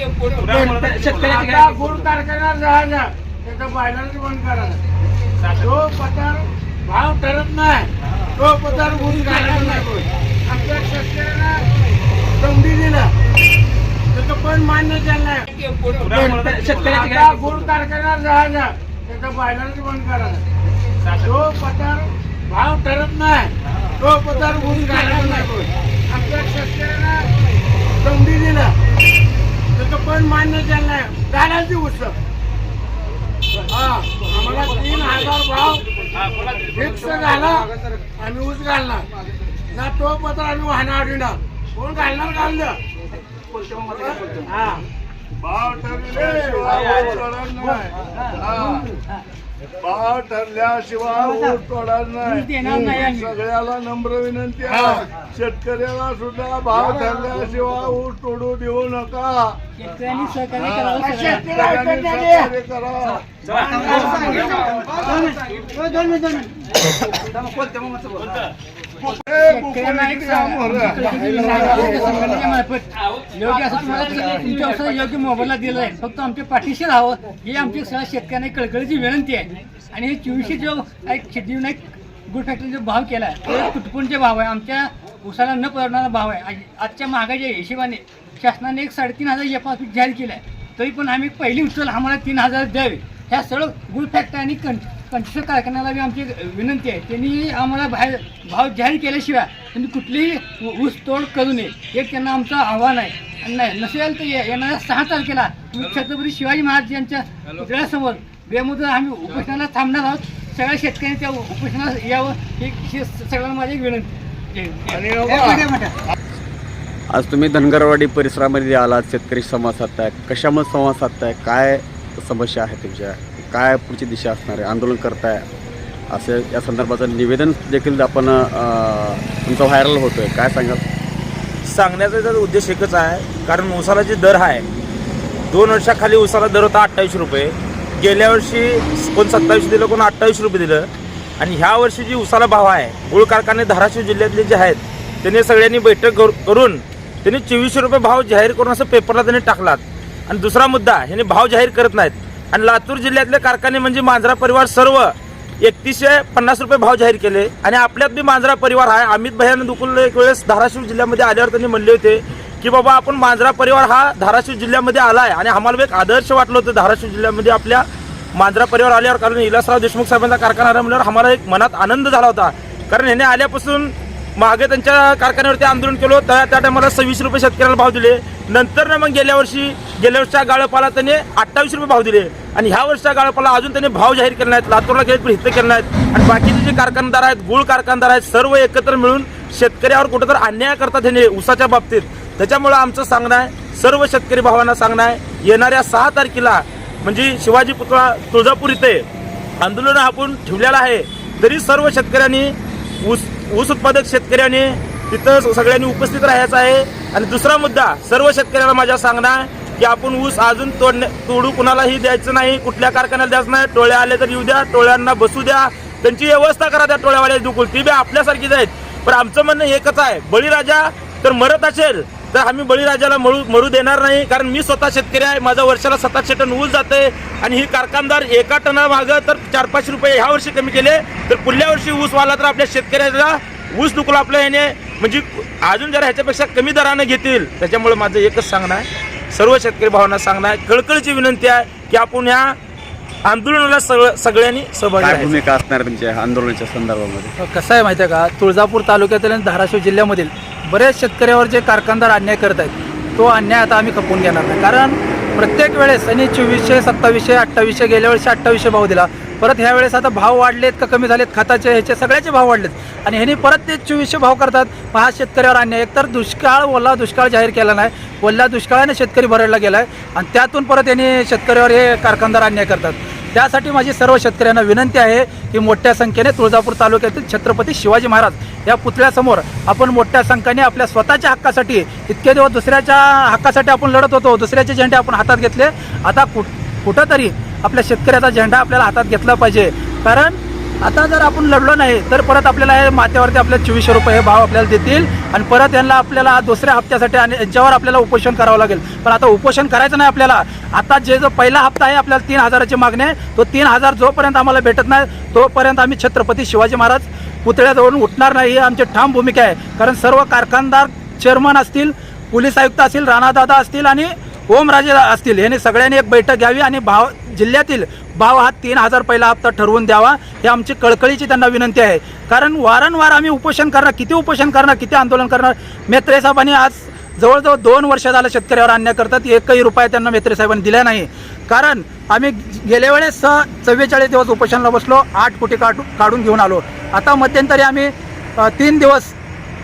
शेतकऱ्याची आता गुळ कारखान्यात राहायचा त्याचं बायलाच बंद करायचा. जो पदार भाव ठरत नाही. तो पदार गुण घालायला नाही आमच्या शेतकऱ्यांना दंडी दिला. त्याचं पण मान्य केलं आता गुळ कारखान्यात राहायचा त्याचं बायलाच बंद करायचा. जो पदार भाव ठरत नाही. तो पदार गुण घालायला नाही आमच्या शेतकऱ्यांना दंडी दिला. त्याचं पण मान्य केलं नाही घालायची उत्सव हा आम्हाला तीन हजार भाव फिक्स झाला आम्ही ऊस घालणार. ना तो पत्र आम्ही वाहना अडविणार कोण घालणार घाल हा. भाव ठरले तोडणार नाही. हा. भाव ठरल्याशिवाय ऊस तोडणार नाही सगळ्याला नम्र विनंती आहे. शेतकऱ्याला सुद्धा भाव ठरल्याशिवाय ऊस तोडू देऊ नका. शेतकऱ्यांनी सहकार्य हा. करावं योग्य असं तुम्हाला तुमच्या औषध योग्य मोबाईलला दिलं आहे फक्त आमच्या पाठीशी राहावं ही आमची सगळ्या शेतकऱ्यांना कळकळीची विनंती आहे आणि हे चोवीसशे जो एक शेड्यूल एक गुड फॅक्टरी जो भाव केला आहे तो भाव आहे आमच्या उसाला न परवडणारा भाव आहे आजच्या महागाच्या हिशेबाने शासनाने एक साडेतीन हजार एफ जाहीर केलं आहे तरी पण आम्ही पहिली उचल आम्हाला तीन हजार द्यावे ह्या सर्व गुड फॅक्टरी आणि कं कंटेनर कारखान्याला बी आमची विनंती आहे. त्यांनी आम्हाला बाहेर भाव जाहीर केल्याशिवाय त्यांनी कुठलीही ऊस तोड करू नये. हे त्यांना आमचं आव्हान आहे. आणि नाही नसेल तर ये- येणाऱ्या सहा तारखेला छत्रपती शिवाजी महाराज यांच्या पुतळ्यासमोर बेमुदत आम्ही उपोषणाला थांबणार आहोत. सगळ्या शेतकऱ्यांनी त्या उपोषणाला यावं. ही ही सगळ्यांना माझी एक विनंती आज तुम्ही धनगरवाडी परिसरामध्ये आलात शेतकरी संवाद साधताय कशामध्ये संवाद साधताय काय समस्या आहे तुमच्या? काय पुढची दिशा असणार आहे? आंदोलन करताय. असं या संदर्भाचं निवेदन देखील आपण तुमचं व्हायरल होतोय. काय सांगाल? सांगण्याचा त्याचा उद्देश एकच आहे. कारण उसाला जे दर आहे दोन वर्षाखाली उसाला दर होता अठ्ठावीस रुपये. गेल्या वर्षी कोण सत्तावीस दिलं कोण अठ्ठावीस रुपये दिलं. आणि ह्या वर्षी जी उसाला भाव आहे गुळ कारखाने धाराशिव जिल्ह्यातले जे आहेत त्यांनी सगळ्यांनी बैठक करून त्यांनी चोवीसशे रुपये भाव जाहीर करून असं पेपरला त्यांनी टाकलात. आणि दुसरा मुद्दा ह्यांनी भाव जाहीर करत नाहीत. आणि लातूर जिल्ह्यातले कारखाने म्हणजे मांजरा परिवार सर्व एकतीसशे पन्नास रुपये भाव जाहीर केले. आणि आपल्यात बी मांजरा परिवार आहे. अमित भैयानं दुकुल एक वेळेस धाराशिव जिल्ह्यामध्ये आल्यावर त्यांनी म्हणले होते की बाबा आपण मांजरा परिवार हा धाराशिव जिल्ह्यामध्ये आला आहे आणि आम्हाला एक आदर्श वाटलं होतं धाराशिव जिल्ह्यामध्ये आपल्या मांजरा परिवार आल्यावर. कारण इलासराव देशमुख साहेबांचा कारखाना आला म्हणल्यावर आम्हाला एक मनात आनंद झाला होता. कारण ह्याने आल्यापासून मागे त्यांच्या कारखान्यावरती आंदोलन केलं होतं. त्या- त्या टायमाला सव्वीस रुपये शेतकऱ्याला भाव दिले. नंतर ना मग गेल्या वर्षी गेल्या वर्षीच्या गाळपाला त्यांनी अठ्ठावीस रुपये भाव दिले. आणि ह्या वर्षीच्या गाळपाला अजून त्यांनी भाव जाहीर केले नाहीत. लातूरला गेले पण इथं केले नाहीत. आणि बाकीचे जे कारखानदार आहेत गुळ कारखानदार आहेत सर्व एकत्र मिळून शेतकऱ्यावर कुठंतरी अन्याय करतात हे ऊसाच्या बाबतीत. त्याच्यामुळं आमचं सांगणं आहे सर्व शेतकरी भावांना सांगणं आहे येणाऱ्या सहा तारखेला म्हणजे शिवाजी पुतळा तुळजापूर इथे आंदोलन आपण ठेवलेलं आहे. तरी सर्व शेतकऱ्यांनी ऊस ऊस उत्पादक शेतकऱ्यांनी तिथं सगळ्यांनी उपस्थित राहायचं आहे. आणि दुसरा मुद्दा सर्व शेतकऱ्याला माझ्या सांगणं की आपण ऊस अजून तोडणे तोडू कुणालाही द्यायचं नाही कुठल्या कारखान्याला द्यायचं नाही टोळ्या आले तर येऊ द्या टोळ्यांना बसू द्या. त्यांची व्यवस्था करा त्या टोळ्यावाल्या दुकुल. ती बी आपल्यासारखीच आहेत. पण आमचं म्हणणं एकच आहे बळीराजा तर मरत असेल तर आम्ही बळीराजाला मरू मरू देणार नाही कारण मी स्वतः शेतकरी आहे माझा वर्षाला सातशे टन ऊस जाते आणि ही कारखानदार एका टना मागं तर चार पाचशे रुपये ह्या वर्षी कमी केले. तर पुढल्या वर्षी ऊस वाला तर आपल्या शेतकऱ्याला ऊस नुकलं आपल्या याने. म्हणजे अजून जरा ह्याच्यापेक्षा कमी दरानं घेतील. त्याच्यामुळे माझं एकच सांगणं आहे. सर्व शेतकरी भावांना सांगणं आहे. कळकळीची विनंती आहे की आपण ह्या आंदोलनाला सगळं सगळ्यांनी सहभागी. भूमिका असणार तुमच्या आंदोलनाच्या संदर्भामध्ये? कसं आहे माहिती आहे का? तुळजापूर तालुक्यातील आणि धाराशिव जिल्ह्यामधील बरेच शेतकऱ्यावर जे कारखानदार अन्याय करत आहेत तो अन्याय आता आम्ही खपवून घेणार नाही. कारण प्रत्येक वेळेस आणि चोवीसशे सत्तावीसशे अठ्ठावीसशे गेल्या वर्षी अठ्ठावीसशे भाव दिला. परत ह्या वेळेस आता भाव वाढलेत का कमी झालेत? खताचे ह्याचे सगळ्याचे भाव वाढलेत. आणि ह्यांनी परत ते चोवीसशे भाव करतात. मग हा शेतकऱ्यावर अन्याय. एकतर दुष्काळ ओला दुष्काळ जाहीर केला नाही. ओला दुष्काळाने शेतकरी भरायला गेला आहे आणि त्यातून परत यांनी शेतकऱ्यावर हे कारखानदार अन्याय करतात. त्यासाठी माझी सर्व शेतकऱ्यांना विनंती आहे की मोठ्या संख्येने तुळजापूर तालुक्यातील छत्रपती शिवाजी महाराज या पुतळ्यासमोर आपण मोठ्या संख्येने आपल्या स्वतःच्या हक्कासाठी इतके दिवस दुसऱ्याच्या हक्कासाठी आपण लढत होतो दुसऱ्याचे झेंडे आपण हातात घेतले. आता कुठ कुठंतरी आपल्या शेतकऱ्याचा झेंडा आपल्याला हातात घेतला पाहिजे. कारण आता जर आपण लढलो नाही तर परत आपल्याला हे माथ्यावरती आपल्याला चोवीसशे रुपये हे भाव आपल्याला देतील आणि परत यांना आपल्याला दुसऱ्या हप्त्यासाठी आणि यांच्यावर आपल्याला उपोषण करावं लागेल. पण आता उपोषण करायचं नाही आपल्याला. आता जे जो पहिला हप्ता आहे आपल्याला तीन हजाराची मागणी आहे. तो तीन हजार जोपर्यंत आम्हाला भेटत नाही तोपर्यंत आम्ही छत्रपती शिवाजी महाराज पुतळ्याजवळून उठणार नाही ही आमची ठाम भूमिका आहे. कारण सर्व कारखानदार चेअरमन असतील पोलीस आयुक्त असतील राणादादा असतील आणि ओमराजे असतील यांनी सगळ्यांनी एक बैठक घ्यावी आणि भाव जिल्ह्यातील भाव हा तीन हजार पहिला हप्ता ठरवून द्यावा हे आमची कळकळीची त्यांना विनंती आहे. कारण वारंवार आम्ही उपोषण करणार किती उपोषण करणार किती आंदोलन करणार? मेत्रे साहेबांनी आज जवळजवळ दोन वर्ष झालं शेतकऱ्यावर अन्याय करतात एकही रुपया त्यांना मेत्रे साहेबांनी दिला नाही. कारण आम्ही गेल्या वेळेस चव्वेचाळीस दिवस उपोषणाला बसलो आठ कोटी काढू काढून घेऊन आलो. आता मध्यंतरी आम्ही तीन दिवस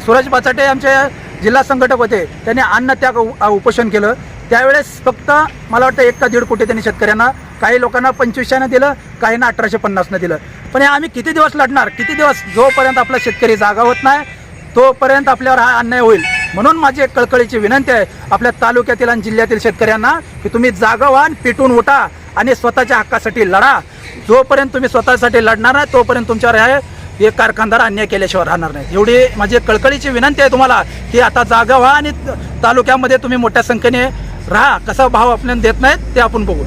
सूरज पाचाटे आमचे जिल्हा संघटक होते त्यांनी अन्नत्याग त्याग उपोषण केलं. त्यावेळेस फक्त मला वाटतं एक का दीड कोटी त्यांनी शेतकऱ्यांना काही लोकांना पंचवीसशेनं दिलं काहींना अठराशे पन्नासनं दिलं. पण हे आम्ही किती दिवस लढणार? किती दिवस? जोपर्यंत आपला शेतकरी जागा होत नाही तोपर्यंत आपल्यावर हा अन्याय होईल. म्हणून माझी एक कळकळीची विनंती आहे आपल्या तालुक्यातील आणि जिल्ह्यातील शेतकऱ्यांना की तुम्ही जागा व्हा पिटून उठा आणि स्वतःच्या हक्कासाठी लढा. जोपर्यंत तुम्ही स्वतःसाठी लढणार नाही तोपर्यंत तुमच्यावर हे हे कारखानदार अन्याय केल्याशिवाय राहणार नाही एवढी माझी कळकळीची विनंती आहे तुम्हाला की आता जागा व्हा आणि तालुक्यामध्ये तुम्ही मोठ्या संख्येने राहा. कसा भाव आपल्याला देत नाहीत ते आपण बघू.